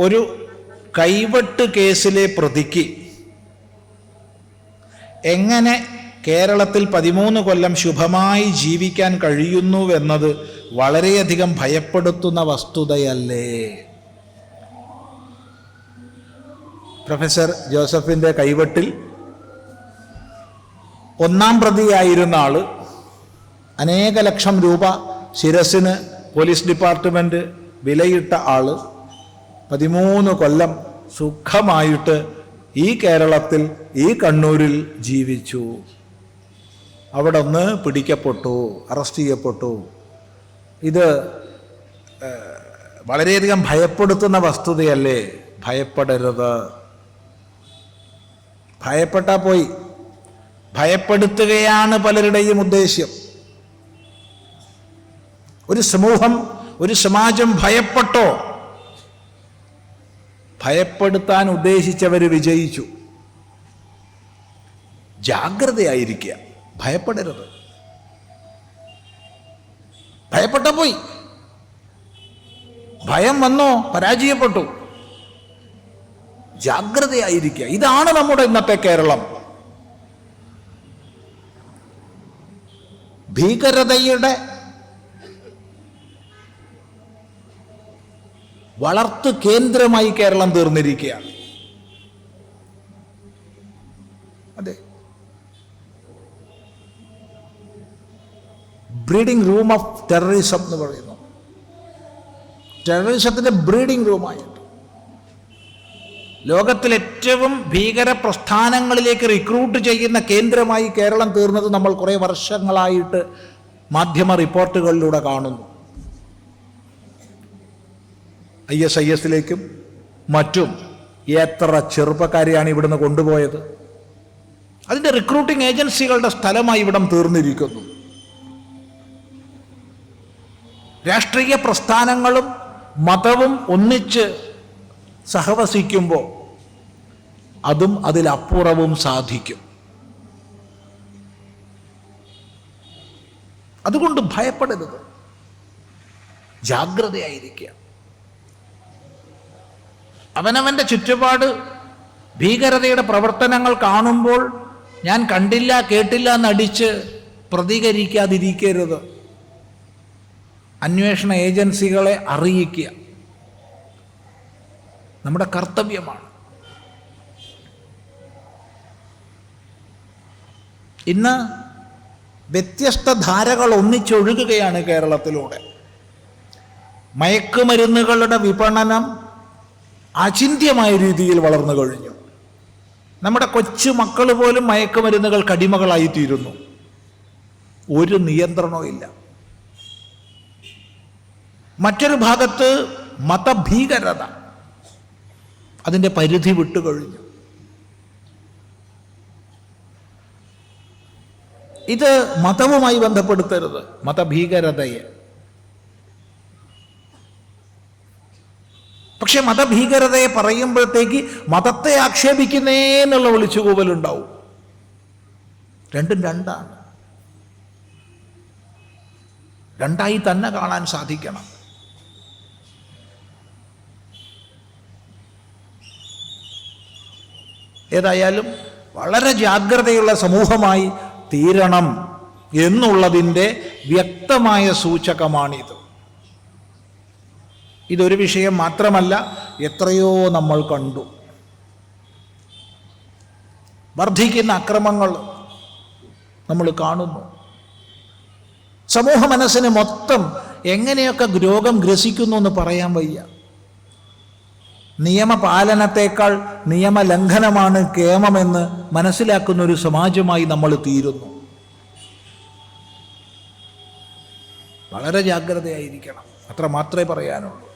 ഒരു കൈവെട്ട് കേസിലെ പ്രതിക്ക് എങ്ങനെ കേരളത്തിൽ പതിമൂന്ന് കൊല്ലം ശുഭമായി ജീവിക്കാൻ കഴിയുന്നുവെന്നത് വളരെയധികം ഭയപ്പെടുത്തുന്ന വസ്തുതയല്ലേ? പ്രൊഫസർ ജോസഫിന്റെ കൈവെട്ടിൽ ഒന്നാം പ്രതിയായിരുന്ന ആൾ അനേക ലക്ഷം രൂപ ശിരസിന് പോലീസ് ഡിപ്പാർട്ട്മെന്റ് വിലയിട്ട ആൾ പതിമൂന്ന് കൊല്ലം സുഖമായിട്ട് ഈ കേരളത്തിൽ ഈ കണ്ണൂരിൽ ജീവിച്ചു. അവിടെ ഒന്ന് പിടിക്കപ്പെട്ടു അറസ്റ്റ് ചെയ്യപ്പെട്ടു. ഇത് വളരെയധികം ഭയപ്പെടുത്തുന്ന വസ്തുതയല്ലേ? ഭയപ്പെടരുത്. ഭയപ്പെട്ടാൽ പോയി. ഭയപ്പെടുത്തുകയാണ് പലരുടെയും ഉദ്ദേശ്യം. ഒരു സമൂഹം ഒരു സമാജം ഭയപ്പെട്ടോ? ഭയപ്പെടുത്താൻ ഉദ്ദേശിച്ചവർ വിജയിച്ചു. ജാഗ്രതയായിരിക്കുക. ഭയപ്പെടരുത്. ഭയപ്പെട്ട പോയി. ഭയം വന്നോ പരാജയപ്പെട്ടു. ജാഗ്രതയായിരിക്കുക. ഇതാണ് നമ്മുടെ ഇന്നത്തെ കേരളം. ഭീകരതയുടെ വളർത്തു കേന്ദ്രമായി കേരളം തീർന്നിരിക്കുകയാണ്. അതെ. ബ്രീഡിംഗ് റൂം ഓഫ് ടെററിസം എന്ന് പറയുന്നു. ടെററിസത്തിന്റെ ബ്രീഡിംഗ് റൂമായിട്ട്. ലോകത്തിൽ ഏറ്റവും ഭീകര പ്രസ്ഥാനങ്ങളിലേക്ക് റിക്രൂട്ട് ചെയ്യുന്ന കേന്ദ്രമായി കേരളം തീർന്നത് നമ്മൾ കുറേ വർഷങ്ങളായിട്ട് മാധ്യമ റിപ്പോർട്ടുകളിലൂടെ കാണുന്നു. ഐ എസ് ഐ എസിലേക്കും മറ്റും എത്ര ചെറുപ്പക്കാരെയാണ് ഇവിടുന്ന് കൊണ്ടുപോയത്? അതിന്റെ റിക്രൂട്ടിംഗ് ഏജൻസികളുടെ സ്ഥലമായി ഇവിടം തീർന്നിരിക്കുന്നു. രാഷ്ട്രീയ പ്രസ്ഥാനങ്ങളും മതവും ഒന്നിച്ച് സഹവസിക്കുമ്പോൾ അതും അതിലപ്പുറവും സാധിക്കും. അതുകൊണ്ട് ഭയപ്പെടരുത്. ജാഗ്രതയായിരിക്കുക. അവനവന്റെ ചുറ്റുപാട് ഭീകരതയുടെ പ്രവർത്തനങ്ങൾ കാണുമ്പോൾ ഞാൻ കണ്ടില്ല കേട്ടില്ല എന്നടിച്ച് പ്രതികരിക്കാതിരിക്കരുത്. അന്വേഷണ ഏജൻസികളെ അറിയിക്കുക. നമ്മുടെ കർത്തവ്യമാണ്. ഇന്ന് വ്യത്യസ്ത ധാരകൾ ഒന്നിച്ചൊഴുകുകയാണ് കേരളത്തിലൂടെ. മയക്കുമരുന്നുകളുടെ വിപണനം അചിന്യമായ രീതിയിൽ വളർന്നു കഴിഞ്ഞു. നമ്മുടെ കൊച്ചു മക്കൾ പോലും മയക്കുമരുന്നുകൾ കടിമകളായിത്തീരുന്നു. ഒരു നിയന്ത്രണവും ഇല്ല. മറ്റൊരു ഭാഗത്ത് മതഭീകരത. അതിന്റെ പരിധി വിട്ടുകഴിഞ്ഞു ഇത് മതവുമായി ബന്ധപ്പെടുത്തരുത്. മതഭീകരതയെ. പക്ഷെ മതഭീകരതയെ പറയുമ്പോഴത്തേക്ക് മതത്തെ ആക്ഷേപിക്കുന്നേ എന്നുള്ള വിളിച്ചുകൂവലുണ്ടാവും രണ്ടും രണ്ടാണ്. രണ്ടായി തന്നെ കാണാൻ സാധിക്കണം. ഏതായാലും വളരെ ജാഗ്രതയുള്ള സമൂഹമായി തീരണം എന്നുള്ളതിന്റെ വ്യക്തമായ സൂചകമാണിത്. ഇതൊരു വിഷയം മാത്രമല്ല എത്രയോ നമ്മൾ കണ്ടു. വർദ്ധിക്കുന്ന അക്രമങ്ങൾ നമ്മൾ കാണുന്നു. സമൂഹ മനസ്സിന് മൊത്തം എങ്ങനെയൊക്കെ രോഗം ഗ്രസിക്കുന്നു എന്ന് പറയാൻ വയ്യ. നിയമപാലനത്തേക്കാൾ നിയമലംഘനമാണ് കേമമെന്ന് മനസ്സിലാക്കുന്ന ഒരു സമാജമായി നമ്മൾ തീരുന്നു. വളരെ ജാഗ്രതയായിരിക്കണം. അത്ര മാത്രമേ പറയാനുള്ളൂ.